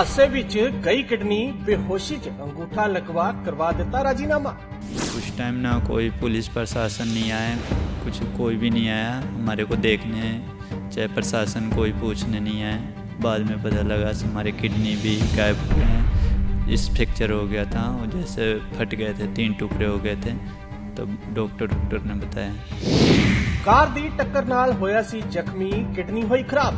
ਹਾਦਸੇ ਵਿੱਚ ਗਈ ਕਿਡਨੀ ਬੇਹੋਸ਼ੀ 'ਚ ਅੰਗੂਠਾ ਲਗਵਾ ਕਰਵਾ ਦਿੱਤਾ ਰਾਜੀਨਾਮਾ उस टाइम ना कोई पुलिस प्रशासन नहीं आया कुछ कोई भी नहीं आया हमारे को देखने चाहे प्रशासन कोई पूछने नहीं आया बाद में पता लगा कि हमारे किडनी भी गायब हो गए हैं इस फ्रैक्चर हो गया था और जैसे फट गए थे तीन टुकड़े हो गए थे तब डॉक्टर डॉक्टर ने बताया ਕਾਰ ਦੀ ਟੱਕਰ ਨਾਲ ਹੋਇਆ ਸੀ ਜ਼ਖਮੀ ਕਿਡਨੀ ਹੋਈ ਖਰਾਬ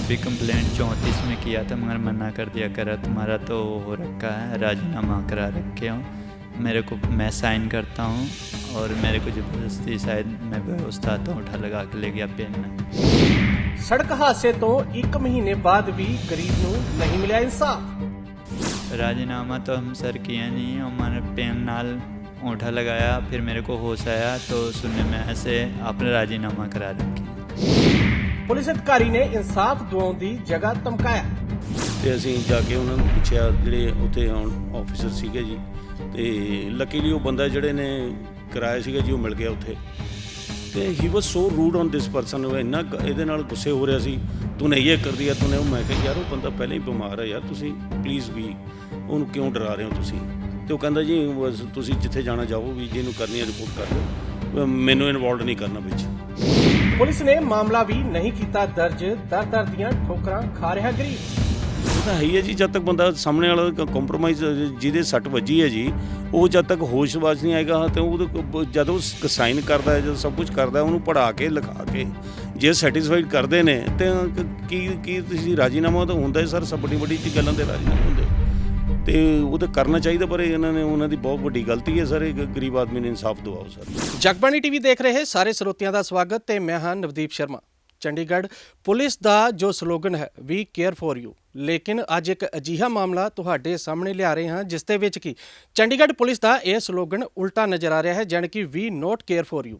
अभी कंप्लेंट चौंतीस में किया था मगर मना कर दिया करा तुम्हारा तो हो रखा है राजीनामा करा रखे हो मेरे को मैं साइन करता हूँ और मेरे को ज़बरदस्ती शायद मैं बेहोश था तो उठा लगा के ले गया पेन में ਸੜਕ ਹਾਦਸੇ ਤੋਂ 1 ਮਹੀਨੇ ਬਾਅਦ ਵੀ ਗਰੀਬ ਨੂੰ ਨਹੀਂ ਮਿਲਿਆ ਇਨਸਾਫ राजीनामा तो हम सर किए नहीं और मैंने पेन नाल औंठा लगाया फिर मेरे को होश आया तो सुनने में ऐसे आपने राजीनामा करा रखी ਪੁਲਿਸ ਅਧਿਕਾਰੀ ਨੇ ਇਨਸਾਫ ਦਿਵਾਉਣ ਦੀ ਜਗ੍ਹਾ ਧਮਕਾਇਆ। ਤੇ ਅਸੀਂ ਜਾ ਕੇ ਉਹਨਾਂ ਨੂੰ ਪੁੱਛਿਆ, ਜਿਹੜੇ ਉੱਥੇ ਆਫੀਸਰ ਸੀਗੇ ਜੀ, ਤੇ ਲੱਕੀਲੀ ਉਹ ਬੰਦਾ ਜਿਹੜੇ ਨੇ ਕਿਰਾਇਆ ਸੀਗਾ ਜੀ, ਉਹ ਮਿਲ ਗਿਆ ਉੱਥੇ। ਤੇ ਹੀ was so rude on this person ਉਹ ਇੰਨਾ ਇਹਦੇ ਨਾਲ ਗੁੱਸੇ ਹੋ ਰਿਹਾ ਸੀ, ਤੂੰ ਇਹ ਕਰ ਦਿਆ ਤੂੰ ਉਹ ਮੈਂ ਕਿਹਾ, ਯਾਰ, ਉਹ ਬੰਦਾ ਪਹਿਲਾਂ ਹੀ ਬਿਮਾਰ ਹੈ ਯਾਰ, ਤੁਸੀਂ ਪਲੀਜ਼ ਵੀ ਉਹਨੂੰ ਕਿਉਂ ਡਰਾ ਰਹੇ ਹੋ ਤੁਸੀਂ? ਤੇ ਉਹ ਕਹਿੰਦਾ ਜੀ ਤੁਸੀਂ ਜਿੱਥੇ ਜਾਣਾ ਜਾਓ ਵੀ ਜਿਹਨੂੰ ਕਰਨੀ ਹੈ ਰਿਪੋਰਟ ਕਰ ਦਿਓ। ਮੈਨੂੰ ਇਨਵੋਲਡ ਨਹੀਂ ਕਰਨਾ ਵਿੱਚ। ਪੁਲਿਸ ਨੇ ਮਾਮਲਾ ਵੀ ਨਹੀਂ ਕੀਤਾ ਦਰਜ। ਦਰ ਦਰ ਦੀਆਂ ਠੋਕਰਾਂ ਖਾ ਰਿਹਾ ਗਰੀਬ। ਉਹ ਤਾਂ ਹੈ ਹੀ ਹੈ ਜੀ ਜਦ ਤੱਕ ਬੰਦਾ ਸਾਹਮਣੇ ਵਾਲਾ ਕੰਪਰੋਮਾਈਜ਼ ਜਿਹਦੇ ਸੱਟ ਵੱਜੀ ਹੈ ਜੀ ਉਹ ਜਦ ਤੱਕ ਹੋਸ਼ਵਾਸ ਨਹੀਂ ਆਏਗਾ ਤੇ ਉਹ ਜਦ ਉਹ ਸਾਈਨ ਕਰਦਾ ਹੈ ਜਦ ਸਭ ਕੁਝ ਕਰਦਾ ਹੈ, ਉਹਨੂੰ ਪੜਾ ਕੇ ਲਿਖਾ ਕੇ ਜੇ ਸੈਟੀਸਫਾਈਡ ਕਰਦੇ ਨੇ ਤੇ ਕੀ ਕੀ ਤੁਸੀਂ ਰਾਜੀਨਾਮਾ ਤਾਂ ਹੁੰਦਾ ਹੈ ਸਰ ਸਭ ਵੱਡੀ ਵੱਡੀ ਗੱਲਾਂ ਦੇ ਰਾਜੀਨਾਮੇ ਹੁੰਦੇ ਤੇ ਉਹ ਤਾਂ ਕਰਨਾ ਚਾਹੀਦਾ, ਪਰ ਇਹਨਾਂ ਨੇ, ਉਹਨਾਂ ਦੀ ਬਹੁਤ ਵੱਡੀ ਗਲਤੀ ਹੈ ਸਰ ਇੱਕ ਗਰੀਬ ਆਦਮੀ ਨੂੰ ਇਨਸਾਫ ਦਿਵਾਓ ਸਰ। ਜਗਬਾਣੀ ਟੀਵੀ ਦੇਖ ਰਹੇ ਸਾਰੇ ਸਰੋਤਿਆਂ ਦਾ ਸਵਾਗਤ ਤੇ ਮੈਂ ਹਾਂ ਨਵਦੀਪ ਸ਼ਰਮਾ। ਚੰਡੀਗੜ੍ਹ ਪੁਲਿਸ ਦਾ ਜੋ ਸਲੋਗਨ ਹੈ ਵੀ ਕੇਅਰ ਫॉर ਯੂ ਲੇਕਿਨ ਅੱਜ ਇੱਕ ਅਜੀਹਾ ਮਾਮਲਾ ਤੁਹਾਡੇ ਸਾਹਮਣੇ ਲਿਆ ਰਹੇ ਹਾਂ, ਜਿਸ ਦੇ ਵਿੱਚ ਕੀ? ਚੰਡੀਗੜ੍ਹ ਪੁਲਿਸ ਦਾ ਇਹ ਸਲੋਗਨ ਉਲਟਾ ਨਜ਼ਰ ਆ ਰਿਹਾ ਹੈ, ਜਾਣੀ ਕਿ ਵੀ ਨੋਟ ਕੇਅਰ ਫॉर ਯੂ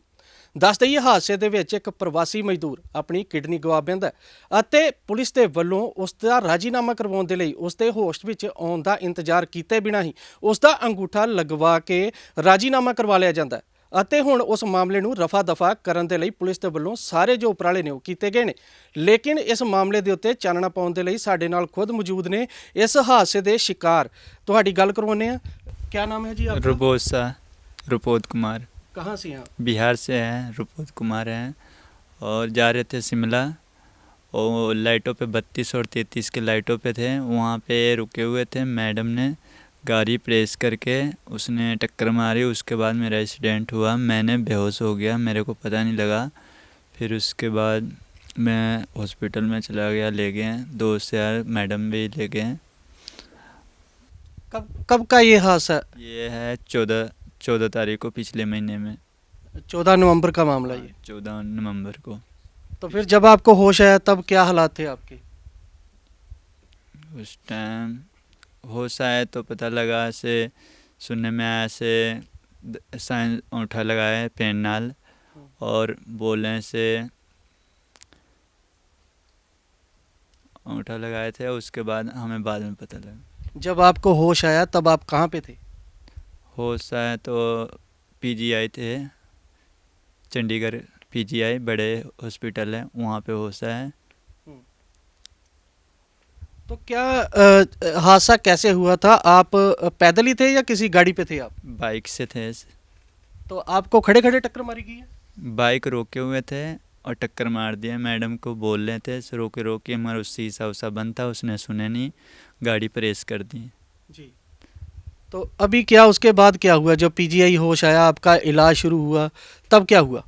ਦੱਸ ਦਈਏ, ਹਾਦਸੇ ਦੇ ਵਿੱਚ ਇੱਕ ਪ੍ਰਵਾਸੀ ਮਜ਼ਦੂਰ ਆਪਣੀ ਕਿਡਨੀ ਗਵਾ ਬੈਂਦਾ ਅਤੇ ਪੁਲਿਸ ਦੇ ਵੱਲੋਂ ਉਸ ਦਾ ਰਾਜੀਨਾਮਾ ਕਰਵਾਉਣ ਦੇ ਲਈ ਉਸ ਦੇ ਹੋਸ਼ ਵਿੱਚ ਆਉਣ ਦਾ ਇੰਤਜ਼ਾਰ ਕੀਤੇ ਬਿਨਾਂ ਹੀ ਉਸ ਦਾ ਅੰਗੂਠਾ ਲਗਵਾ ਕੇ ਰਾਜੀਨਾਮਾ ਕਰਵਾ ਲਿਆ ਜਾਂਦਾ ਅਤੇ ਹੁਣ ਉਸ ਮਾਮਲੇ ਨੂੰ ਰਫਾ ਦਫਾ ਕਰਨ ਦੇ ਲਈ ਪੁਲਿਸ ਦੇ ਵੱਲੋਂ ਸਾਰੇ ਜੋ ਉਪਰਾਲੇ ਨੇ ਉਹ ਕੀਤੇ ਗਏ ਨੇ। ਲੇਕਿਨ ਇਸ ਮਾਮਲੇ ਦੇ ਉੱਤੇ ਚਾਨਣਾ ਪਾਉਣ ਦੇ ਲਈ ਸਾਡੇ ਨਾਲ ਖੁਦ ਮੌਜੂਦ ਨੇ। ਇਸ ਹਾਦਸੇ ਦੇ ਸ਼ਿਕਾਰ, ਤੁਹਾਡੀ ਗੱਲ ਕਰਵਾਉਂਦੇ ਆ ਕੀ ਨਾਮ ਹੈ ਜੀ ਆਪਕਾ? ਰਬੋਸਾ ਰੁਪੋਦ ਕੁਮਾਰ। कहाँ से हैं बिहार से हैं रुपोत कुमार हैं और जा रहे थे शिमला और लाइटों पे बत्तीस और तैंतीस के लाइटों पे थे वहाँ पे रुके हुए थे मैडम ने गाड़ी प्रेस करके उसने टक्कर मारी उसके बाद मेरा एक्सीडेंट हुआ मैंने बेहोश हो गया मेरे को पता नहीं लगा। फिर उसके बाद मैं हॉस्पिटल में चला गया ले गए दोस्त यार मैडम भी ले गए कब कब का ये हादसा? ये है चौदह चौदह तारीख को पिछले महीने में। चौदह नवंबर का मामला ये। चौदह नवंबर को। तो फिर जब आपको होश आया तब क्या हालात थे आपके? उस टाइम होश आया तो पता लगा से सुनने में आया से साइन औंठा लगाया पेन नाल और बोलने से औंठा लगाए थे उसके बाद हमें बाद में पता लगा। जब आपको होश आया तब आप कहाँ पे थे? होश आया तो पीजीआई थे। चंडीगढ़ पीजीआई बड़े हॉस्पिटल है वहाँ पे होश है। तो क्या हादसा कैसे हुआ था? आप पैदल ही थे या किसी गाड़ी पे थे आप? बाइक से थे। तो आपको खड़े खड़े टक्कर मारी गई है? बाइक रोके हुए थे और टक्कर मार दिया। मैडम को बोल रहे थे रोके रोके मगर उस उसा बंद था उसने सुने नहीं गाड़ी प्रेस कर दी। जी। तो अभी क्या उसके बाद क्या हुआ? जब पीजीआई होश आया आपका इलाज शुरू हुआ तब क्या हुआ?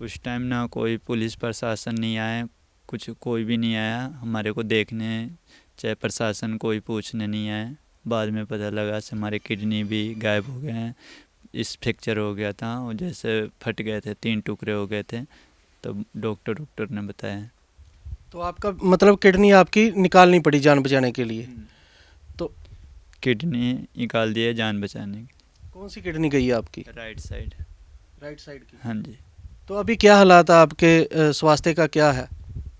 उस टाइम ना कोई पुलिस प्रशासन नहीं आया कुछ कोई भी नहीं आया हमारे को देखने चाहे प्रशासन कोई पूछने नहीं आया बाद में पता लगा से हमारे किडनी भी गायब हो गए हैं इस फ्रैक्चर हो गया था और जैसे फट गए थे तीन टुकड़े हो गए थे तब डॉक्टर डॉक्टर ने बताया। तो आपका मतलब किडनी आपकी निकालनी पड़ी जान बचाने के लिए? तो किडनी निकाल दिए जान बचाने की कौन सी किडनी गई है आपकी? Right side. राइट साइड की। हाँ जी। तो अभी क्या हालात है आपके स्वास्थ्य का क्या है?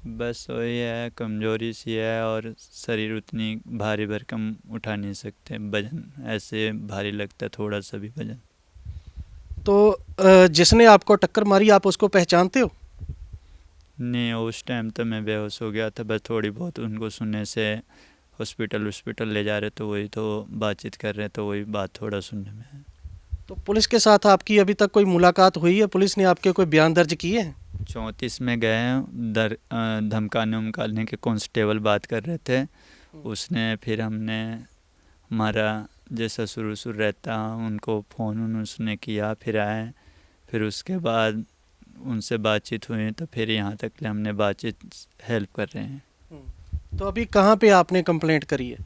बस वही है कमज़ोरी सी है और शरीर उतनी भारी भरकम उठा नहीं सकते। वज़न ऐसे भारी लगता है थोड़ा सा भी वज़न। तो जिसने आपको टक्कर मारी आप उसको पहचानते हो? नहीं उस टाइम तो मैं बेहोश हो गया था बस थोड़ी बहुत उनको सुनने से हॉस्पिटल हॉस्पिटल ले जा रहे तो वही तो बातचीत कर रहे हैं तो वही बात थोड़ा सुनने में है। तो पुलिस के साथ आपकी अभी तक कोई मुलाकात हुई है? पुलिस ने आपके कोई बयान दर्ज किए हैं? चौंतीस में गए दर धमकाने उमकाने के कांस्टेबल बात कर रहे थे। उसने फिर हमने हमारा जैसा शुरू शुरू रहता उनको फ़ोन उसने किया फिर आए। फिर उसके बाद उनसे बातचीत हुई तो फिर यहाँ तक ले हमने बातचीत हेल्प कर रहे हैं। तो अभी कहाँ पे आपने कंप्लेंट करी है?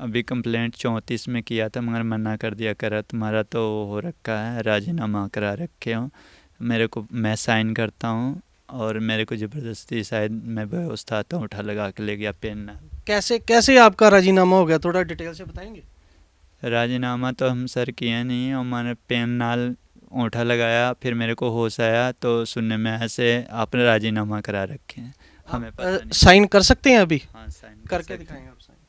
अभी कंप्लेंट चौंतीस में किया था मगर मना कर दिया करा। तुम्हारा तो हो रखा है राजीनामा करा रखे हो। मेरे को मैं साइन करता हूँ और मेरे को ज़बरदस्ती शायद मैं व्यवस्था आता हूँ उठा लगा के ले गया पेन। कैसे कैसे आपका राजीनामा हो गया? थोड़ा डिटेल से बताएँगे? राजीनामा तो हम सर किए नहीं और मैंने पेन नाल ओंठा लगाया फिर मेरे को होश आया तो सुनने में ऐसे आपने राजीनामा करा रखे हैं। हमें पता अ, नहीं साइन कर सकते हैं अभी हाँ साइन कर करके सकते हैं। दिखाएंगे आप साइन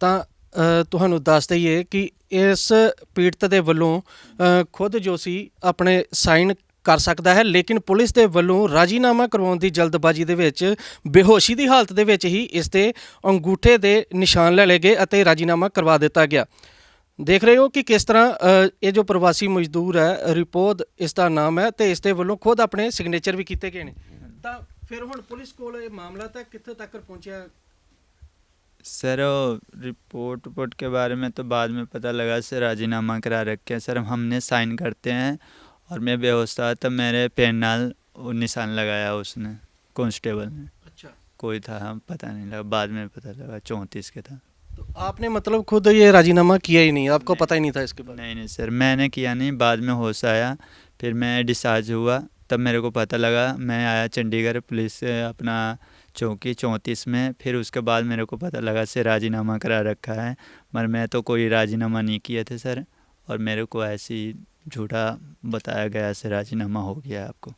ਤਾਂ ਅ, ਤੁਹਾਨੂੰ ਦੱਸ ਦਈਏ ਕਿ ਇਸ ਪੀੜਤ ਦੇ ਵੱਲੋਂ ਅ, ਖੁਦ ਜੋ ਸੀ ਆਪਣੇ ਸਾਈਨ ਕਰ ਸਕਦਾ ਹੈ ਲੇਕਿਨ ਪੁਲਿਸ ਦੇ ਵੱਲੋਂ ਰਾਜੀਨਾਮਾ ਕਰਵਾਉਣ ਦੀ ਜਲਦਬਾਜ਼ੀ ਦੇ ਵਿੱਚ ਬੇਹੋਸ਼ੀ ਦੀ ਹਾਲਤ ਦੇ ਵਿੱਚ ਹੀ ਇਸ ਦੇ ਅੰਗੂਠੇ ਦੇ ਨਿਸ਼ਾਨ ਲੈ ਲਏ ਗਏ ਅਤੇ ਰਾਜੀਨਾਮਾ ਕਰਵਾ ਦਿੱਤਾ ਗਿਆ ਦੇਖ ਰਹੇ ਹੋ ਕਿ ਕਿਸ ਤਰ੍ਹਾਂ ਅ, ਇਹ ਜੋ ਪ੍ਰਵਾਸੀ ਮਜ਼ਦੂਰ ਹੈ ਰਿਪੋਦ ਇਸ ਦਾ ਨਾਮ ਹੈ ਤੇ ਇਸ ਦੇ ਵੱਲੋਂ ਖੁਦ ਆਪਣੇ ਸਿਗਨੇਚਰ ਵੀ ਕੀਤੇ ਗਏ ਨੇ ਤਾਂ ਫਿਰ ਹੁਣ ਪੁਲਿਸ ਕੋਲ ਇਹ ਮਾਮਲਾ ਤਾਂ ਕਿੱਥੇ ਤੱਕ ਪਹੁੰਚਿਆ सर वो रिपोर्ट रिपोर्ट के बारे में तो बाद में पता लगा सर राजीनामा करा रखे हैं सर हमने साइन करते हैं और मैं बेहोश था तब मेरे पेन नाल वो निशान लगाया उसने कांस्टेबल ने अच्छा कोई था हम पता नहीं लगा बाद में पता लगा चौंतीस के था तो आपने मतलब खुद ये राजीनामा किया ही नहीं आपको नहीं। पता ही नहीं था इसके बारे में नहीं नहीं सर मैंने किया नहीं बाद में होश आया फिर मैं डिस्चार्ज हुआ तब मेरे को पता लगा मैं आया चंडीगढ़ पुलिस अपना चौकी चौंतीस में फिर उसके बाद मेरे को पता लगा से राजीनामा करा रखा है मगर मैं तो कोई राजीनामा नहीं किए थे सर और मेरे को ऐसी झूठा बताया गया से राजीनामा हो गया आपको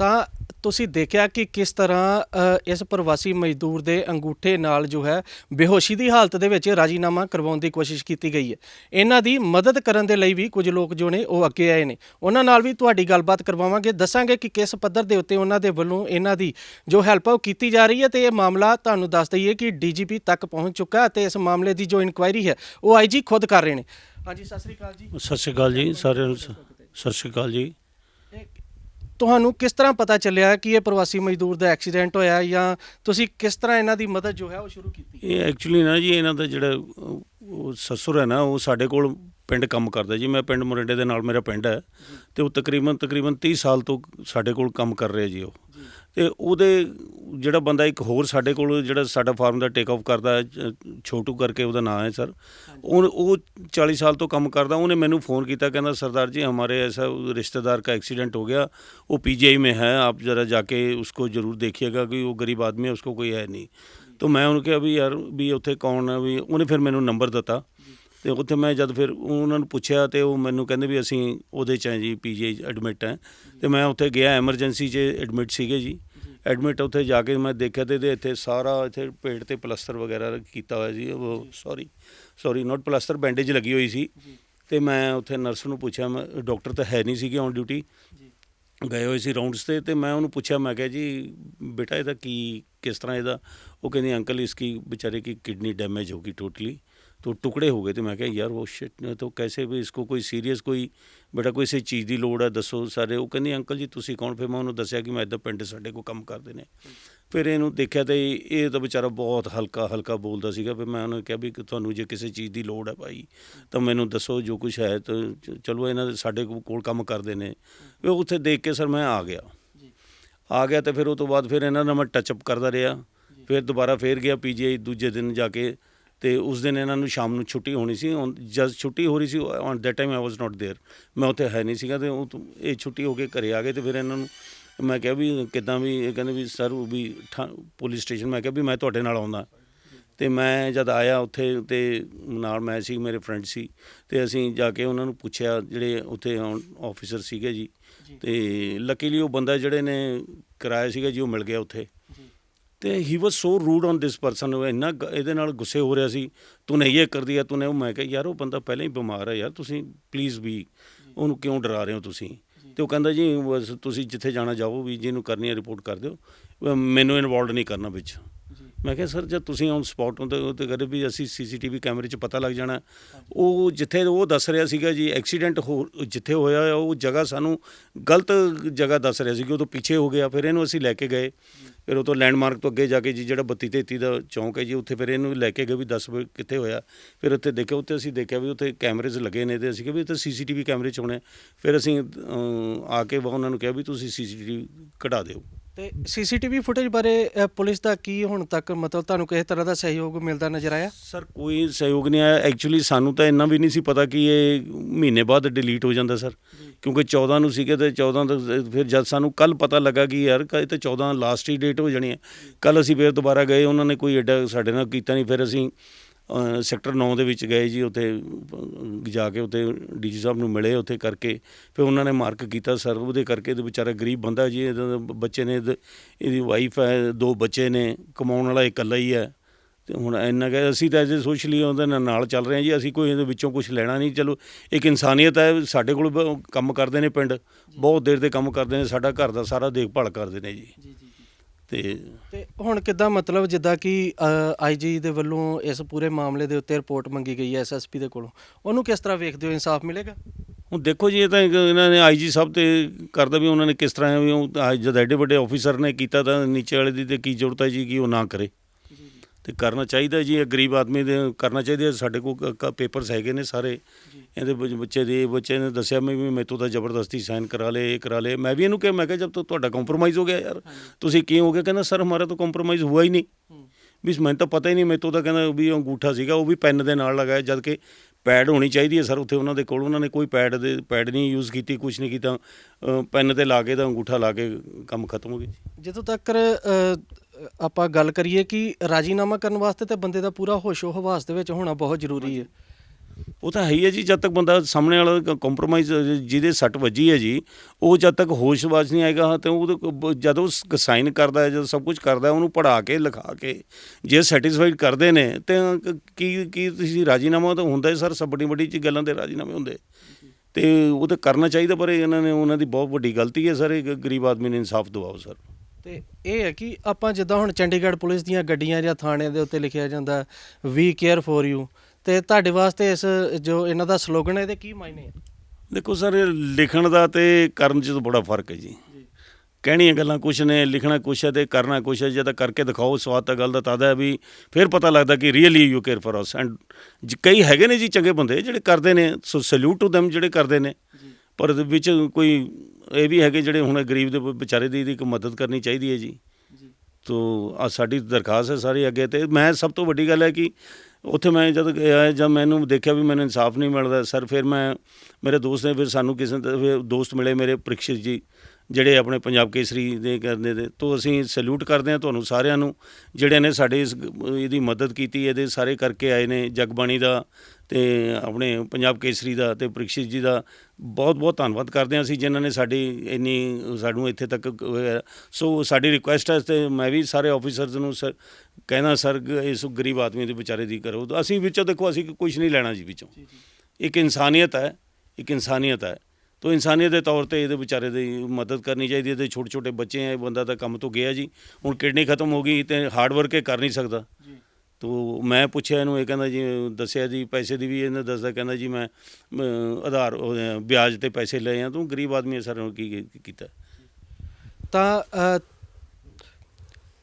ਤਾਂ ਤੁਸੀਂ ਦੇਖਿਆ ਕਿ ਕਿਸ ਤਰ੍ਹਾਂ ਇਸ ਪ੍ਰਵਾਸੀ ਮਜ਼ਦੂਰ ਦੇ ਅੰਗੂਠੇ ਨਾਲ ਜੋ ਹੈ ਬੇਹੋਸ਼ੀ ਦੀ ਹਾਲਤ ਦੇ ਵਿੱਚ ਰਾਜੀਨਾਮਾ ਕਰਵਾਉਣ ਦੀ ਕੋਸ਼ਿਸ਼ ਕੀਤੀ ਗਈ ਹੈ। ਇਹਨਾਂ ਦੀ ਮਦਦ ਕਰਨ ਦੇ ਲਈ ਵੀ ਕੁਝ ਲੋਕ ਜੋ ਨੇ ਉਹ ਅੱਗੇ ਆਏ ਨੇ। ਉਹਨਾਂ ਨਾਲ ਵੀ ਤੁਹਾਡੀ ਗੱਲਬਾਤ ਕਰਵਾਵਾਂਗੇ। ਦੱਸਾਂਗੇ ਕਿ ਕਿਸ ਪੱਧਰ ਦੇ ਉੱਤੇ ਉਹਨਾਂ ਦੇ ਵੱਲੋਂ ਇਹਨਾਂ ਦੀ ਜੋ ਹੈਲਪ ਆ ਉਹ ਕੀਤੀ ਜਾ ਰਹੀ ਹੈ ਤੇ ਇਹ ਮਾਮਲਾ ਤੁਹਾਨੂੰ ਦੱਸ ਦਈਏ ਕਿ ਡੀਜੀਪੀ ਤੱਕ ਪਹੁੰਚ ਚੁੱਕਾ ਹੈ ਤੇ ਇਸ ਮਾਮਲੇ ਦੀ ਜੋ ਇਨਕੁਆਇਰੀ ਹੈ, ਉਹ ਆਈਜੀ ਖੁਦ ਕਰ ਰਹੇ ਨੇ। ਹਾਂਜੀ, ਸਤਿ ਸ੍ਰੀ ਅਕਾਲ ਜੀ। ਸਤਿ ਸ਼੍ਰੀ ਅਕਾਲ ਜੀ ਸਾਰਿਆਂ ਨੂੰ। ਸਤਿ ਸ਼੍ਰੀ ਅਕਾਲ ਜੀ। ਤੁਹਾਨੂੰ ਕਿਸ ਤਰ੍ਹਾਂ ਪਤਾ ਚੱਲਿਆ ਕਿ ਇਹ ਪ੍ਰਵਾਸੀ ਮਜ਼ਦੂਰ ਦਾ ਐਕਸੀਡੈਂਟ ਹੋਇਆ ਜਾਂ ਤੁਸੀਂ ਕਿਸ ਤਰ੍ਹਾਂ ਇਹਨਾਂ ਦੀ ਮਦਦ ਜੋ ਹੈ ਉਹ ਸ਼ੁਰੂ ਕੀਤੀ? ਇਹ ਐਕਚੁਅਲੀ ਨਾ ਜੀ ਇਹਨਾਂ ਦਾ ਜਿਹੜਾ ਉਹ ਸਸੁਰ ਹੈ ਨਾ ਉਹ ਸਾਡੇ ਕੋਲ ਪਿੰਡ ਕੰਮ ਕਰਦਾ ਜੀ। ਮੈਂ ਪਿੰਡ ਮੋਰਿੰਡੇ ਦੇ ਨਾਲ ਮੇਰਾ ਪਿੰਡ ਹੈ। ਤੇ ਉਹ ਤਕਰੀਬਨ ਤਕਰੀਬਨ 30 ਸਾਲ ਤੋਂ ਸਾਡੇ ਕੋਲ ਕੰਮ ਕਰ ਰਿਹਾ ਜੀ ਉਹ। ਤੇ ਉਹਦੇ ਜਿਹੜਾ ਬੰਦਾ ਇੱਕ ਹੋਰ ਸਾਡੇ ਕੋਲ ਜਿਹੜਾ ਸਾਡਾ ਫਾਰਮ ਦਾ ਟੇਕ ਆਫ ਕਰਦਾ ਹੈ, ਜ- ਛੋਟੂ ਕਰਕੇ ਉਹਦਾ ਨਾਮ ਹੈ ਸਰ ਉਹ ਉਹ 40 ਸਾਲ ਤੋਂ ਕੰਮ ਕਰਦਾ ਉਹਨੇ ਮੈਨੂੰ ਫੋਨ ਕੀਤਾ ਕਹਿੰਦਾ सरदार जी हमारे ऐसा रिश्तेदार का एक्सीडेंट हो गया वो पीजीआई में है आप ज़रा जाके उसको ज़रूर देखिएगा कि वो गरीब आदमी है उसको कोई है नहीं तो ਮੈਂ ਉਹਨੂੰ ਕਿਹਾ ਵੀ ਯਾਰ ਵੀ ਉੱਥੇ ਕੌਣ ਹੈ ਵੀ ਉਹਨੇ ਫਿਰ ਮੈਨੂੰ ਨੰਬਰ ਦਿੱਤਾ ਤੇ ਉੱਥੇ ਮੈਂ ਜਦ ਫਿਰ ਉਹਨਾਂ ਨੂੰ ਪੁੱਛਿਆ ਤੇ ਉਹ ਮੈਨੂੰ ਕਹਿੰਦੇ ਵੀ ਅਸੀਂ ਉਹਦੇ ਚ ਆ ਜੀ ਪੀਜੀ ਐਡਮਿਟ ਹੈ। ਤੇ ਮੈਂ ਉੱਥੇ ਗਿਆ ਐਮਰਜੈਂਸੀ 'ਚ ਐਡਮਿਟ ਸੀਗੇ ਜੀ। ਐਡਮਿਟ ਉੱਥੇ ਜਾ ਕੇ ਮੈਂ ਦੇਖਿਆ ਤੇ ਇਹਦੇ ਇੱਥੇ ਸਾਰਾ ਇੱਥੇ ਪੇਟ ਤੇ ਪਲਸਟਰ ਵਗੈਰਾ ਕੀਤਾ ਹੋਇਆ ਸੀ ਉਹ sorry sorry not plaster bandage ਲੱਗੀ ਹੋਈ ਸੀ। ਤੇ ਮੈਂ ਉੱਥੇ ਨਰਸ ਨੂੰ ਪੁੱਛਿਆ ਮੈਂ ਡਾਕਟਰ ਤਾਂ ਹੈ ਨਹੀਂ ਸੀਗੇ ਔਨ ਡਿਊਟੀ ਗਏ ਹੋਏ ਸੀ ਰਾਉਂਡਸ ਤੇ ਤੇ ਮੈਂ ਉਹਨੂੰ ਪੁੱਛਿਆ ਮੈਂ ਕਿਹਾ ਜੀ ਬੇਟਾ ਇਹਦਾ ਕੀ ਕਿਸ ਤਰ੍ਹਾਂ ਇਹਦਾ? ਉਹ ਕਹਿੰਦੀ ਅੰਕਲ ਇਸ ਕੀ ਵਿਚਾਰੇ ਕੀ ਕਿਡਨੀ ਡੈਮੇਜ ਹੋ ਗਈ ਟੋਟਲੀ तो टुकड़े हो गए थे मैं कहा यार वो शिट तो कैसे भी इसको ਕੋਈ ਸੀਰੀਅਸ ਕੋਈ ਬੇਟਾ ਕੋਈ ਸੇ ਚੀਜ਼ ਦੀ ਲੋੜ ਹੈ ਦੱਸੋ ਸਾਰੇ ਉਹ ਕਹਿੰਦੀ ਅੰਕਲ ਜੀ ਤੁਸੀਂ ਕੌਣ ਫਿਰ ਮੈਂ ਉਹਨੂੰ ਦੱਸਿਆ ਕਿ ਮੈਂ ਇੱਦਾਂ ਪਿੰਡ ਸਾਡੇ ਕੋਲ ਕੰਮ ਕਰਦੇ ਨੇ ਫਿਰ ਇਹਨੂੰ ਦੇਖਿਆ ਤੇ ਇਹ ਤਾਂ ਵਿਚਾਰਾ ਬਹੁਤ ਹਲਕਾ ਹਲਕਾ ਬੋਲਦਾ ਸੀਗਾ ਫਿਰ ਮੈਂ ਉਹਨੂੰ ਕਿਹਾ ਵੀ ਕਿ ਤੁਹਾਨੂੰ ਜੇ ਕਿਸੇ ਚੀਜ਼ ਦੀ ਲੋੜ ਹੈ ਭਾਈ ਤਾਂ ਮੈਨੂੰ ਦੱਸੋ ਜੋ ਕੁਝ ਹੈ ਤਾਂ ਚ- ਚਲੋ ਇਹਨਾਂ ਦੇ ਸਾਡੇ ਕੋਲ ਕੋਲ ਕੰਮ ਕਰਦੇ ਨੇ ਵੀ ਉੱਥੇ ਦੇਖ ਕੇ ਸਰ ਮੈਂ ਆ ਗਿਆ ਆ ਗਿਆ ਤੇ ਫਿਰ ਉਹ ਤੋਂ ਬਾਅਦ ਫਿਰ ਇਹਨਾਂ ਨਾਲ ਮੈਂ ਟੱਚ ਅਪ ਕਰਦਾ ਰਿਹਾ ਫਿਰ ਦੁਬਾਰਾ ਫੇਰ ਗਿਆ ਪੀਜੀਆਈ ਦੂਜੇ ਦਿਨ ਜਾ ਕੇ ਤੇ ਉਸ ਦਿਨ ਇਹਨਾਂ ਨੂੰ ਸ਼ਾਮ ਨੂੰ ਛੁੱਟੀ ਹੋਣੀ ਸੀ on- ਜਦ ਛੁੱਟੀ ਹੋ ਰਹੀ ਸੀ on that time I was not there ਮੈਂ ਉੱਥੇ ਹੈ ਨਹੀਂ ਸੀਗਾ ਤੇ ਉਹ ਤੋਂ- ਇਹ ਛੁੱਟੀ ਹੋ ਕੇ ਘਰੇ ਆ ਗਏ ਤੇ ਫਿਰ ਇਹਨਾਂ ਨੂੰ ਮੈਂ ਕਿਹਾ ਵੀ ਕਿਦਾਂ ਵੀ ਇਹ ਕਹਿੰਦੇ ਵੀ ਸਰ ਵੀ ਠਾ- ਪੁਲਿਸ ਸਟੇਸ਼ਨ ਮੈਂ ਕਿਹਾ ਵੀ ਮੈਂ ਤੁਹਾਡੇ ਨਾਲ ਆਉਂਦਾ ਤੇ ਮੈਂ ਜਦ ਆਇਆ ਉੱਥੇ ਤੇ ਨਾਲ ਮੈਂ ਸੀ ਮੇਰੇ ਫਰੈਂਡ ਸੀ ਤੇ ਅਸੀਂ ਜਾ ਕੇ ਉਹਨਾਂ ਨੂੰ ਪੁੱਛਿਆ ਜਿਹੜੇ ਉੱਥੇ ਆਫੀਸਰ ਸੀਗੇ ਜੀ ਤੇ ਲੱਕੀਲੀ ਉਹ ਬੰਦਾ ਜਿਹੜੇ ਨੇ ਕਰਾਇਆ ਸੀਗਾ ਜੀ ਉਹ ਮਿਲ ਗਿਆ ਉੱਥੇ ਤੇ ਹੀ was so rude on this person ਉਹ ਇੰਨਾ ਗ- ਇਹਦੇ ਨਾਲ ਗੁੱਸੇ ਹੋ ਰਿਹਾ ਸੀ। ਤੂੰ ਇਹ ਕਰ ਦਿਆ ਤੂੰ ਉਹ ਮੈਂ ਕਿਹਾ ਯਾਰ ਉਹ ਬੰਦਾ ਪਹਿਲਾਂ ਹੀ ਬਿਮਾਰ ਹੈ ਯਾਰ ਤੁਸੀਂ ਪਲੀਜ਼ ਵੀ ਉਹਨੂੰ ਕਿਉਂ ਡਰਾ ਰਹੇ ਹੋ ਤੁਸੀਂ? ਤੇ ਉਹ ਕਹਿੰਦਾ ਜੀ ਬਸ ਤੁਸੀਂ ਜਿੱਥੇ ਜਾਣਾ ਜਾਓ ਵੀ ਜਿਹਨੂੰ ਕਰਨੀ ਹੈ ਰਿਪੋਰਟ ਕਰ ਦਿਓ। ਅਹ ਮੈਨੂੰ ਇਨਵੋਲਡ ਨਹੀਂ ਕਰਨਾ ਵਿੱਚ। ਮੈਂ ਕਿਹਾ, ਸਰ, ਜਦ ਤੁਸੀਂ ਔਨ ਸਪੌਟ ਹੁੰਦੇ ਹੋ ਤੇ ਕਰੇ ਵੀ ਅਸੀਂ ਸੀਸੀਟੀਵੀ ਕੈਮਰੇ 'ਚ ਪਤਾ ਲੱਗ ਜਾਣਾ। ਉਹ ਜਿੱਥੇ ਉਹ ਦੱਸ ਰਿਹਾ ਸੀਗਾ ਜੀ ਐਕਸੀਡੈਂਟ ਹੋ, ਜਿੱਥੇ ਹੋਇਆ ਉਹ ਜਗ੍ਹਾ ਸਾਨੂੰ ਗਲਤ ਜਗ੍ਹਾ ਦੱਸ ਰਿਹਾ ਸੀ ਕਿ ਉਹ ਤੋਂ ਪਿੱਛੇ ਹੋ ਗਿਆ, ਫਿਰ ਇਹਨੂੰ ਅਸੀਂ ਲੈ ਕੇ ਗਏ। ਫਿਰ ਉਹ ਤੋਂ ਲੈਂਡਮਾਰਕ ਤੋਂ ਅੱਗੇ ਜਾ ਕੇ ਜੀ, ਜਿਹੜਾ 32 33 ਦਾ ਚੌਂਕ ਹੈ ਜੀ, ਉੱਥੇ ਫਿਰ ਇਹਨੂੰ ਲੈ ਕੇ ਗਏ ਵੀ ਦੱਸ ਵੀ ਕਿੱਥੇ ਹੋਇਆ। ਫਿਰ ਉੱਥੇ ਦੇਖਿਆ, ਉੱਥੇ ਅਸੀਂ ਦੇਖਿਆ ਵੀ ਉੱਥੇ ਕੈਮਰੇਜ਼ ਲੱਗੇ ਨੇ ਤੇ ਅਸੀਂ ਕਿਹਾ ਵੀ ਉੱਥੇ ਸੀਸੀਟੀਵੀ ਕੈਮਰੇ 'ਚ ਹੋਣੇ ਫਿਰ ਅਸੀਂ ਆ ਕੇ ਉਹਨਾਂ ਨੂੰ ਕਿਹਾ ਵੀ ਤੁਸੀਂ ਸੀਸੀਟੀਵੀ ਕਢਾ ਦਿਓ। ਤੇ ਸੀਸੀਟੀਵੀ ਫੁਟੇਜ ਬਾਰੇ ਅ, ਪੁਲਿਸ ਦਾ ਕੀ ਹੁਣ ਤੱਕ ਮਤਲਬ ਤੁਹਾਨੂੰ ਕਿਸੇ ਤਰ੍ਹਾਂ ਦਾ ਸਹਿਯੋਗ ਮਿਲਦਾ ਨਜ਼ਰ ਆਇਆ? ਸਰ ਕੋਈ ਸਹਿਯੋਗ ਨਹੀਂ ਆਇਆ। ਐਕਚੁਅਲੀ ਸਾਨੂੰ ਤਾਂ ਇੰਨਾ ਵੀ ਨਹੀਂ ਸੀ ਪਤਾ ਕਿ ਇਹ ਮਹੀਨੇ ਬਾਅਦ ਡਿਲੀਟ ਹੋ ਜਾਂਦਾ ਸਰ। ਕਿਉਂਕਿ 14 ਨੂੰ ਸੀਗੇ ਤੇ 14 ਤੋਂ ਫਿਰ ਜਦ ਸਾਨੂੰ ਕੱਲ ਪਤਾ ਲੱਗਾ ਕਿ ਯਾਰ ਕ- ਇਹ ਤਾਂ 14 ਲਾਸਟ ਹੀ ਡੇਟ ਹੋ ਜਾਣੀ ਹੈ। ਕੱਲ ਅਸੀਂ ਫਿਰ ਦੁਬਾਰਾ ਗਏ ਉਹਨਾਂ ਨੇ ਕੋਈ ਐਡਾ ਸਾਡੇ ਨਾਲ ਕੀਤਾ ਨਹੀਂ। ਫਿਰ ਅਸੀਂ ਸੈਕਟਰ 9 ਦੇ ਵਿੱਚ ਗਏ ਜੀ, ਉੱਥੇ ਜਾ ਕੇ ਉੱਥੇ ਡੀਜੀ ਸਾਹਿਬ ਨੂੰ ਮਿਲੇ ਉੱਥੇ ਕਰਕੇ। ਫਿਰ ਉਹਨਾਂ ਨੇ ਮਾਰਕ ਕੀਤਾ ਸਰ, ਉਹਦੇ ਕਰਕੇ ਤੇ ਵਿਚਾਰਾ ਗਰੀਬ ਬੰਦਾ ਜੀ, ਇਹਦਾ ਬੱਚੇ ਨੇ, ਇਹਦੀ ਵਾਈਫ ਹੈ, ਦੋ ਬੱਚੇ ਨੇ, ਕਮਾਉਣ ਵਾਲਾ ਇਕੱਲਾ ਹੀ ਹੈ। ਤੇ ਹੁਣ ਇੰਨਾ ਕਿ ਅਸੀਂ ਤਾਂ ਐਜ਼ ਸੋਸ਼ਲੀ ਉਹਦੇ ਨਾਲ ਚੱਲ ਰਹੇ ਹਾਂ ਜੀ, ਅਸੀਂ ਕੋਈ ਇਹਦੇ ਵਿੱਚੋਂ ਕੁਝ ਲੈਣਾ ਨਹੀਂ। ਚਲੋ, ਇੱਕ ਇਨਸਾਨੀਅਤ ਹੈ, ਸਾਡੇ ਕੋਲ ਬ- ਕੰਮ ਕਰਦੇ ਨੇ ਪਿੰਡ, ਬਹੁਤ ਦੇਰ ਦੇ ਕੰਮ ਕਰਦੇ ਨੇ, ਸਾਡਾ ਘਰ ਦਾ ਸਾਰਾ ਦੇਖਭਾਲ ਕਰਦੇ ਨੇ ਜੀ। ਤੇ ਤੇ ਹੁਣ ਕਿੱਦਾਂ ਮਤਲਬ ਜਿੱਦਾਂ ਕਿ ਆਈਜੀ ਦੇ ਵੱਲੋਂ ਇਸ ਪੂਰੇ ਮਾਮਲੇ ਦੇ ਉੱਤੇ ਰਿਪੋਰਟ ਮੰਗੀ ਗਈ ਹੈ ਐਸਐਸਪੀ ਦੇ ਕੋਲੋਂ ਉਹਨੂੰ ਕਿਸ ਤਰ੍ਹਾਂ ਵੇਖਦੇ ਹੋ ਇਨਸਾਫ ਮਿਲੇਗਾ? ਹੁਣ ਦੇਖੋ ਜੀ ਇਹ ਤਾਂ ਇੱਕ ਇਹਨਾਂ ਨੇ ਆਈਜੀ ਸਾਹਿਬ ਤੇ ਕਰਦਾ ਵੀ ਉਹਨਾਂ ਨੇ ਕਿਸ ਤਰ੍ਹਾਂ ਵੀ ਜਦ ਐਡੇ ਵੱਡੇ ਆਫੀਸਰ ਨੇ ਕੀਤਾ ਤਾਂ ਨੀਚੇ ਵਾਲੇ ਦੀ ਤੇ ਕੀ ਜ਼ਰੂਰਤ ਹੈ ਜੀ ਕਿ ਉਹ ਨਾ ਕਰੇ। ਤੇ ਕਰਨਾ ਚਾਹੀਦਾ ਜੀ ਇਹ ਗਰੀਬ ਆਦਮੀ ਦੇ ਕਰਨਾ ਚਾਹੀਦਾ ਸਾਡੇ ਕੋਲ ਪੇਪਰਸ ਹੈਗੇ ਨੇ ਸਾਰੇ। ਇਹਦੇ ਬੱਚ- ਬੱਚੇ ਦੇ ਬੱਚੇ ਨੇ ਦੱਸਿਆ ਮੈਂ ਵੀ ਮੇਤੋਂ ਤਾਂ ਜ਼ਬਰਦਸਤੀ ਸਾਈਨ ਕਰਾ ਲਏ ਇਹ ਕਰਾ ਲਏ। ਮੈਂ ਵੀ ਇਹਨੂੰ ਕਿਹਾ ਮੈਂ ਕਿਹਾ ਜਦ ਤੋਂ ਤੁਹਾਡਾ ਕੰਪਰੋਮਾਈਜ਼ ਹੋ ਗਿਆ ਯਾਰ ਤੁਸੀਂ ਕੀ ਹੋ ਗਿਆ ਕਹਿੰਦਾ ਸਰ ਹਮਾਰਾ ਤਾਂ ਕੰਪਰੋਮਾਈਜ਼ ਹੁਆ ਹੀ ਨਹੀਂ। ਵੀ ਮੈਨੂੰ ਤਾਂ ਪਤਾ ਹੀ ਨਹੀਂ ਮੇਤੋਂ ਤਾਂ ਕਹਿੰਦਾ ਵੀ ਅੰਗੂਠਾ ਸੀਗਾ ਉਹ ਵੀ ਪੈਨ ਦੇ ਨਾਲ ਲਗਾਇਆ ਜਦ ਕਿ ਪੈਡ ਹੋਣੀ ਚਾਹੀਦੀ ਹੈ ਸਰ ਉੱਥੇ ਉਹਨਾਂ ਦੇ ਕੋਲ ਉਹਨਾਂ ਨੇ ਕੋਈ ਪੈਡ ਦੇ ਪੈਡ ਨਹੀਂ ਯੂਜ਼ ਕੀਤੀ ਕੁਝ ਨਹੀਂ ਕੀਤਾ। ਪੈਨ ਤੇ ਲਾ ਕੇ ਤਾਂ ਅੰਗੂਠਾ ਲਾ ਕੇ ਕੰਮ ਖਤਮ ਹੋ ਗਿਆ ਜਦੋਂ ਤੱਕ ਆਪਾਂ ਗੱਲ ਕਰੀਏ ਕਿ ਰਾਜੀਨਾਮਾ ਕਰਨ ਵਾਸਤੇ ਤੇ ਬੰਦੇ ਦਾ ਪੂਰਾ ਹੋਸ਼ੋ ਹਵਾਸ ਦੇ ਵਿੱਚ ਹੋਣਾ ਬਹੁਤ ਜ਼ਰੂਰੀ ਹੈ। ਉਹ ਤਾਂ ਹੈ ਹੀ ਹੈ ਜੀ, ਜਦ ਤੱਕ ਬੰਦਾ ਸਾਹਮਣੇ ਵਾਲਾ ਕੰਪਰੋਮਾਈਜ਼ ਜਿਹਦੇ ਸੱਟ ਵੱਜੀ ਹੈ ਜੀ, ਉਹ ਜਦ ਤੱਕ ਹੋਸ਼ਵਾਸ ਨਹੀਂ ਆਏਗਾ, ਤੇ ਉਹ ਜਦੋਂ ਸਾਈਨ ਕਰਦਾ ਹੈ, ਜਦੋਂ ਸਭ ਕੁਝ ਕਰਦਾ ਹੈ, ਉਹਨੂੰ ਪੜਾ ਕੇ, ਲਿਖਾ ਕੇ, ਜੇ ਸੈਟੀਸਫਾਈਡ ਕਰਦੇ ਨੇ, ਤੇ ਕੀ ਕੀ ਤੁਸੀਂ ਰਾਜੀਨਾਮਾ ਤਾਂ ਹੁੰਦਾ ਸਰ, ਸਭ ਵੱਡੀ ਵੱਡੀ ਚੀ, ਗੱਲਾਂ ਦੇ ਰਾਜੀਨਾਮੇ ਹੁੰਦੇ। ਤੇ ਉਹ ਤਾਂ ਕਰਨਾ ਚਾਹੀਦਾ, ਪਰ ਇਹਨਾਂ ਨੇ, ਉਹਨਾਂ ਦੀ ਬਹੁਤ ਵੱਡੀ ਗਲਤੀ ਹੈ, ਸਰ, ਇਹ ਗਰੀਬ ਆਦਮੀ ਨੂੰ ਇਨਸਾਫ ਦਿਵਾਓ, ਸਰ। ਤੇ ਇਹ ਹੈ ਕਿ ਆਪਾਂ ਜਿੱਦਾਂ ਹੁਣ ਚੰਡੀਗੜ੍ਹ ਪੁਲਿਸ ਦੀਆਂ ਗੱਡੀਆਂ ਜਾਂ ਥਾਣਿਆਂ ਦੇ ਉੱਤੇ ਲਿਖਿਆ ਜਾਂਦਾ ਵੀ ਕੇਅਰ ਫॉर ਯੂ ਤੇ ਤੁਹਾਡੇ ਵਾਸਤੇ ਇਸ ਜੋ ਇਹਨਾਂ ਦਾ ਸਲੋਗਨ ਹੈ ਇਹਦੇ ਕੀ ਮਾਇਨੇ ਹੈ ਦੇਖੋ ਸਰ ਲਿਖਣ ਦਾ ਤੇ ਕਰਨ 'ਚ ਤਾਂ ਬੜਾ ਫ਼ਰਕ ਹੈ ਜੀ। ਕਹਿਣੀਆਂ ਗੱਲਾਂ ਕੁਛ ਨੇ ਲਿਖਣਾ ਕੁਛ ਹੈ ਤੇ ਕਰਨਾ ਕੁਛ ਹੈ ਜੇ ਤਾਂ ਕਰਕੇ ਦਿਖਾਓ ਸਵਾਦ ਤਾਂ ਗੱਲ ਦਾ ਤਾਦਾ ਵੀ ਫਿਰ ਪਤਾ ਲੱਗਦਾ ਕਿ really you care for us and ਕਈ ਹੈਗੇ ਨੇ ਜੀ ਚੰਗੇ ਬੰਦੇ ਜਿਹੜੇ ਕਰਦੇ ਨੇ ਸੋ ਸੈਲੂਟ ਟੂ them ਜਿਹੜੇ ਕਰਦੇ ਨੇ। ਪਰ ਵਿੱਚ ਕੋਈ ਇਹ ਵੀ ਹੈਗੇ ਜਿਹੜੇ ਹੁਣ ਗਰੀਬ ਦੇ ਵਿਚਾਰੇ ਦੀ ਦੀ ਇੱਕ ਮਦਦ ਕਰਨੀ ਚਾਹੀਦੀ ਹੈ ਜੀ। ਤੋ ਆ ਸਾਡੀ ਦਰਖਾਸਤ ਹੈ ਸਾਰੀ ਅੱਗੇ ਤੇ ਮੈਂ ਸਭ ਤੋਂ ਵੱਡੀ ਗੱਲ ਹੈ ਕਿ ਉੱਥੇ ਮੈਂ ਜਦ ਗਿਆ ਜਦ ਮੈਨੂੰ ਦੇਖਿਆ ਵੀ ਮੈਨੂੰ ਇਨਸਾਫ ਨਹੀਂ ਮਿਲਦਾ ਸਰ ਫਿਰ ਮੈਂ ਮੇਰੇ ਦੋਸਤ ਨੇ ਫਿਰ ਸਾਨੂੰ ਕਿਸੇ ਦੋਸਤ ਮਿਲੇ ਮੇਰੇ ਪ੍ਰੀਕਸ਼ਿਤ ਜੀ। ਜਿਹੜੇ ਆਪਣੇ ਪੰਜਾਬ ਕੇਸਰੀ ਦੇ ਕਰਦੇ ਦੇ ਤੋਂ ਅਸੀਂ ਸੈਲੂਟ ਕਰਦੇ ਹਾਂ ਤੁਹਾਨੂੰ ਸਾਰਿਆਂ ਨੂੰ ਜਿਹੜਿਆਂ ਨੇ ਸਾਡੇ ਇਸ ਇਹਦੀ ਮਦਦ ਕੀਤੀ ਇਹਦੇ ਸਾਰੇ ਕਰਕੇ ਆਏ ਨੇ ਜਗਬਾਣੀ ਦਾ ਤੇ ਆਪਣੇ ਪੰਜਾਬ ਕੇਸਰੀ ਦਾ ਤੇ ਪ੍ਰੀਕਸ਼ਿਤ ਜੀ ਦਾ ਬਹੁਤ ਬਹੁਤ ਧੰਨਵਾਦ ਕਰਦੇ ਹਾਂ ਅਸੀਂ ਜਿਨ੍ਹਾਂ ਨੇ ਸਾਡੀ ਇੰਨੀ ਸਾਨੂੰ ਇੱਥੇ ਤੱਕ। ਸੋ ਸਾਡੀ ਰਿਕੁਐਸਟ ਹੈ ਤੇ ਮੈਂ ਵੀ ਸਾਰੇ ਆਫੀਸਰਸ ਨੂੰ ਸਰ ਕਹਿਣਾ ਸਰ ਇਸ ਗਰੀਬ ਆਦਮੀ ਦੇ ਵਿਚਾਰੇ ਦੀ ਕਰੋ। ਤਾਂ ਅਸੀਂ ਵਿੱਚੋਂ ਦੇਖੋ ਅਸੀਂ ਕੁਝ ਨਹੀਂ ਲੈਣਾ ਜੀ ਵਿੱਚੋਂ। ਇੱਕ ਇਨਸਾਨੀਅਤ ਹੈ ਇੱਕ ਇਨਸਾਨੀਅਤ ਹੈ। ਤੋ ਇਨਸਾਨੀਅਤ ਦੇ ਤੌਰ ਤੇ ਇਹਦੇ ਵਿਚਾਰੇ ਦੀ ਮਦਦ ਕਰਨੀ ਚਾਹੀਦੀ ਹੈ ਤੇ ਛੋਟੇ ਛੋਟੇ ਬੱਚੇ ਹੈ ਇਹ ਬੰਦਾ ਤਾਂ ਕੰਮ ਤੋਂ ਗਿਆ ਜੀ। ਹੁਣ ਕਿਡਨੀ ਖਤਮ ਹੋ ਗਈ ਤੇ ਹਾਰਡ ਵਰਕ ਇਹ ਕਰ ਨਹੀਂ ਸਕਦਾ। ਤੋ ਮੈਂ ਪੁੱਛਿਆ ਇਹਨੂੰ ਇਹ ਕਹਿੰਦਾ ਜੀ ਦੱਸਿਆ ਜੀ ਪੈਸੇ ਦੀ ਵੀ ਇਹਨੇ ਦੱਸਦਾ ਕਹਿੰਦਾ ਜੀ ਮੈਂ ਆਧਾਰ ਵਿਆਜ ਤੇ ਪੈਸੇ ਲਏ ਆ ਤੂੰ ਗਰੀਬ ਆਦਮੀ ਹੈ ਸਰ ਕੀ ਕੀਤਾ? ਤਾਂ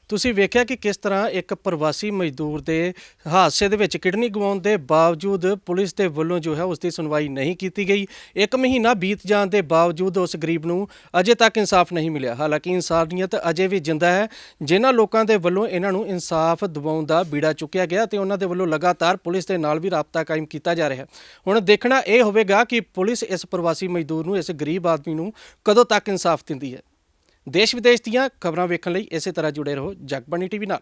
ਤੁਸੀਂ ਵੇਖਿਆ ਕਿ ਕਿਸ ਤਰ੍ਹਾਂ ਇੱਕ ਪ੍ਰਵਾਸੀ ਮਜ਼ਦੂਰ ਦੇ ਹਾਦਸੇ ਦੇ ਵਿੱਚ ਕਿਡਨੀ ਗਵਾਉਣ ਦੇ ਬਾਵਜੂਦ ਪੁਲਿਸ ਦੇ ਵੱਲੋਂ ਜੋ ਹੈ ਉਸ ਦੀ ਸੁਣਵਾਈ ਨਹੀਂ ਕੀਤੀ ਗਈ? ਇੱਕ ਮਹੀਨਾ ਬੀਤ ਜਾਣ ਦੇ ਬਾਵਜੂਦ ਉਸ ਗਰੀਬ ਨੂੰ ਅਜੇ ਤੱਕ ਇਨਸਾਫ ਨਹੀਂ ਮਿਲਿਆ। ਹਾਲਾਂਕਿ ਇਨਸਾਨੀਅਤ ਅਜੇ ਵੀ ਜਿੰਦਾ ਹੈ। ਜਿਨ੍ਹਾਂ ਲੋਕਾਂ ਦੇ ਵੱਲੋਂ ਇਹਨਾਂ ਨੂੰ ਇਨਸਾਫ ਦਿਵਾਉਣ ਦਾ ਬੀੜਾ ਚੁੱਕਿਆ ਗਿਆ ਤੇ ਉਹਨਾਂ ਦੇ ਵੱਲੋਂ ਲਗਾਤਾਰ ਪੁਲਿਸ ਦੇ ਨਾਲ ਵੀ ਰਾਬਤਾ ਕਾਇਮ ਕੀਤਾ ਜਾ ਰਿਹਾ ਹੈ। ਹੁਣ ਦੇਖਣਾ ਇਹ ਹੋਵੇਗਾ ਕਿ ਪੁਲਿਸ ਇਸ ਪ੍ਰਵਾਸੀ ਮਜ਼ਦੂਰ ਨੂੰ, ਇਸ ਗਰੀਬ ਆਦਮੀ ਨੂੰ ਕਦੋਂ ਤੱਕ ਇਨਸਾਫ ਦਿੰਦੀ ਹੈ? ਦੇਸ਼ ਵਿਦੇਸ਼ ਦੀਆਂ ਖਬਰਾਂ ਵੇਖਣ ਲਈ ਇਸੇ ਤਰ੍ਹਾਂ ਜੁੜੇ ਰਹੋ ਜਗਬਾਣੀ ਟੀਵੀ ਨਾਲ।